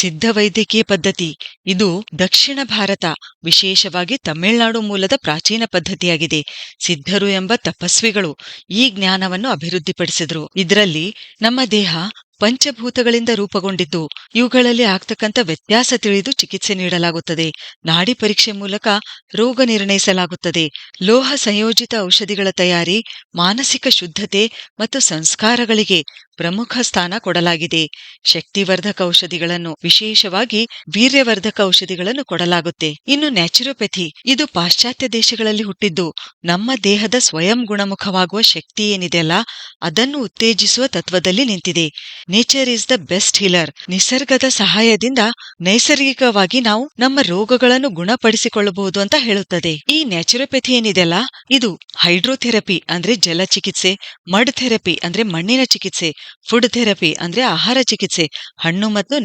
ಸಿದ್ಧ ವೈದ್ಯಕೀಯ ಪದ್ಧತಿ. ಇದು ದಕ್ಷಿಣ ಭಾರತ, ವಿಶೇಷವಾಗಿ ತಮಿಳುನಾಡು ಮೂಲದ ಪ್ರಾಚೀನ ಪದ್ಧತಿಯಾಗಿದೆ. ಸಿದ್ಧರು ಎಂಬ ತಪಸ್ವಿಗಳು ಈ ಜ್ಞಾನವನ್ನು ಅಭಿವೃದ್ಧಿಪಡಿಸಿದ್ರು. ಇದರಲ್ಲಿ ನಮ್ಮ ದೇಹ ಪಂಚಭೂತಗಳಿಂದ ರೂಪುಗೊಂಡಿದ್ದು, ಇವುಗಳಲ್ಲಿ ಆಗ್ತಕ್ಕಂಥ ವ್ಯತ್ಯಾಸ ತಿಳಿದು ಚಿಕಿತ್ಸೆ ನೀಡಲಾಗುತ್ತದೆ. ನಾಡಿ ಪರೀಕ್ಷೆ ಮೂಲಕ ರೋಗ ನಿರ್ಣಯಿಸಲಾಗುತ್ತದೆ. ಲೋಹ ಸಂಯೋಜಿತ ಔಷಧಿಗಳ ತಯಾರಿ, ಮಾನಸಿಕ ಶುದ್ಧತೆ ಮತ್ತು ಸಂಸ್ಕಾರಗಳಿಗೆ ಪ್ರಮುಖ ಸ್ಥಾನ ಕೊಡಲಾಗಿದೆ. ಶಕ್ತಿವರ್ಧಕ ಔಷಧಿಗಳನ್ನು ವಿಶೇಷವಾಗಿ ವೀರ್ಯವರ್ಧಕ ಔಷಧಿಗಳನ್ನು ಕೊಡಲಾಗುತ್ತೆ. ಇನ್ನು ನ್ಯಾಚುರೋಪೆಥಿ ಇದು ಪಾಶ್ಚಾತ್ಯ ದೇಶಗಳಲ್ಲಿ ಹುಟ್ಟಿದ್ದು, ನಮ್ಮ ದೇಹದ ಸ್ವಯಂ ಗುಣಮುಖವಾಗುವ ಶಕ್ತಿ ಏನಿದೆಯಲ್ಲ ಅದನ್ನು ಉತ್ತೇಜಿಸುವ ತತ್ವದಲ್ಲಿ ನಿಂತಿದೆ. Nature is the best healer ನಿಸರ್ಗದ ಸಹಾಯದಿಂದ ನೈಸರ್ಗಿಕವಾಗಿ ನಾವು ನಮ್ಮ ರೋಗಗಳನ್ನು ಗುಣಪಡಿಸಿಕೊಳ್ಳಬಹುದು ಅಂತ ಹೇಳುತ್ತದೆ. ಈ ನ್ಯಾಚುರೋಪೆಥಿ ಏನಿದೆಯಲ್ಲ? ಇದು ಹೈಡ್ರೋಥೆರಪಿ ಅಂದ್ರೆ ಜಲ ಚಿಕಿತ್ಸೆ, ಮಡ್ ಥೆರಪಿ ಅಂದ್ರೆ ಮಣ್ಣಿನ ಚಿಕಿತ್ಸೆ ಫುಡ್ ಥೆರಪಿ ಅಂದ್ರೆ ಆಹಾರ ಚಿಕಿತ್ಸೆ, ಹಣ್ಣು ಮತ್ತು